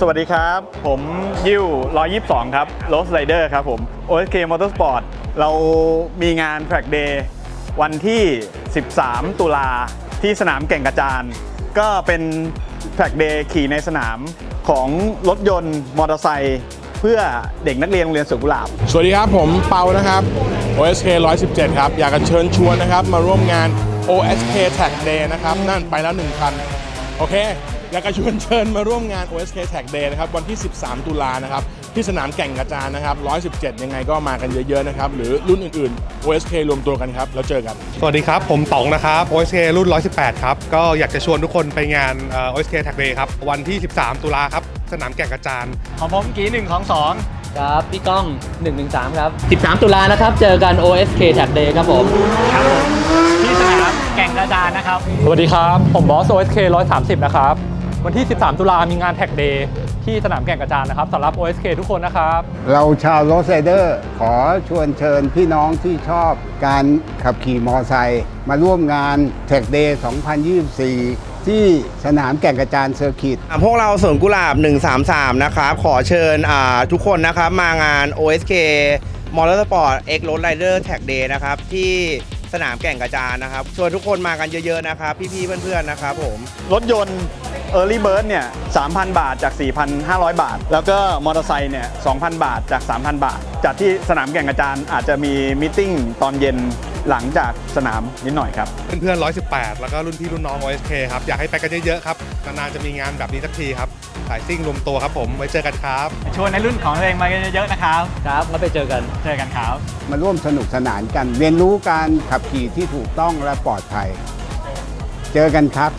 สวัสดีครับ ผมยิว122 ครับโรสไรเดอร์ครับผม OSK Motorsport เรามีงาน Track Day วันที่ 13 ตุลาที่สนามแก่งกระจาน ก็เป็น Track Day ขี่ในสนามของรถยนต์มอเตอร์ไซค์เพื่อเด็กนักเรียนโรงเรียนสวนกุหลาบ สวัสดีครับผมเปานะครับ OSK 117 ครับ อยากจะเชิญชวนนะครับ มาร่วมงาน OSK Tag Day นะครับ นั่นไปแล้ว1คัน โอเค อยากจะชวนเชิญมาร่วมงาน OSK Tag Day นะครับวันที่ 13 ตุลานะครับที่สนามแก่งกระจานนะครับ 117 ยังไงก็มากันเยอะๆนะครับหรือรุ่นอื่นๆ OSK รวมตัวกันครับ แล้วเจอกัน สวัสดีครับ ผมต๋องนะครับ OSK รุ่น 118 ครับ ก็อยากจะชวนทุกคนไปงานเอ่อ OSK Tag Day ครับ วันที่ 13 ตุลาครับ สนามแก่งกระจาน ของผมกีหนึ่งของสองครับพี่ก้อง 113 ครับ 13 ตุลานะครับ เจอกัน OSK Tag Day ครับผม ครับผมที่สนามแก่งกระจานนะครับ สวัสดีครับ ผมบอส OSK 130 นะครับ วันที่ 13 ตุลามีงานแท็กเดย์ที่สนามแก่งกระจานนะครับสำหรับ OSK ทุกคนนะครับ เราชาวโรสไซเดอร์ ขอชวนเชิญพี่น้องที่ชอบการขับขี่มอไซค์มาร่วมงาน Tech Day 2024ที่สนามแก่งกระจานเซอร์กิตอะพวกเราสวนกุหลาบ 133 นะครับ ขอเชิญอ่าทุกคนนะครับ มางาน OSK Motorsport X Road Rider Tag Day นะครับ ที่สนามแก่งกระจานนะครับ ชวนทุกคนมากันเยอะๆนะครับ พี่ๆเพื่อนๆนะครับผม รถยนต์ Early Bird เนี่ย 3,000 บาทจาก 4,500 บาท แล้วก็มอเตอร์ไซค์เนี่ย 2,000 บาทจาก 3,000 บาทจากที่สนามแก่งกระจานอาจจะมีมิ팅ตอนเย็นหลังจากสนามนิดหน่อยครับ เพื่อนๆ 118 แล้วก็รุ่นพี่รุ่นน้อง OSK ครับ อยากให้ไปกันเยอะๆ ครับ นานๆ จะมีงานแบบนี้สักทีครับสายซิ่งรวมตัวครับผม ไว้เจอกันครับ ชวนในรุ่นของตัวเองมากันเยอะๆ นะครับ ครับ แล้วไปเจอกัน เจอกันครับ มาร่วมสนุกสนานกัน เรียนรู้การขับขี่ที่ถูกต้องและปลอดภัย เจอกันครับ